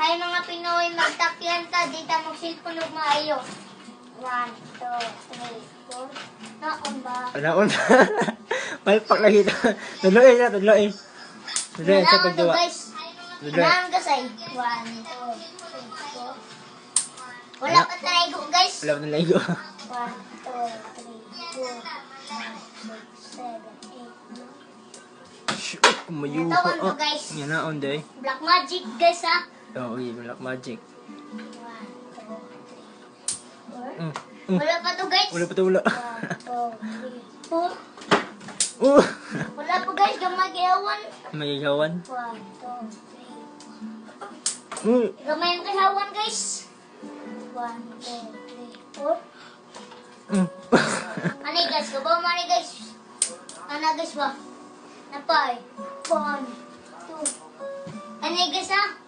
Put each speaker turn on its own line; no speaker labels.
Hay mga Pinoy, magtakyan ta, di ta magsilpon og maayo. One, two, three, four. Naon ba?
Naon. Malpak lagi ito. Tuloy na, tuloy. Tuloy sa pagduwa.
Naon ka say. One, two, three, four. Wala pa tayo go guys.
Wala pa
two, three, four, five, six, seven, eight, nine.
Shh, kumayo
Ito,
ka.
ano, guys?
Yan naon, day.
Black magic guys ha.
Oo, oh, black magic.
One.
Mm. Mm.
Wala pa to guys.
Wala pa ito, wala.
One, four.
Oh!
Wala pa guys, gamay kayawan.
May igawan.
One, two, three.
Mm.
Gamay ang kayawan guys. One, two, three, four.
Mm.
Ano guys, kabaw mo ano guys. Ano guys ba? Napay. One, two. Ano guys ha?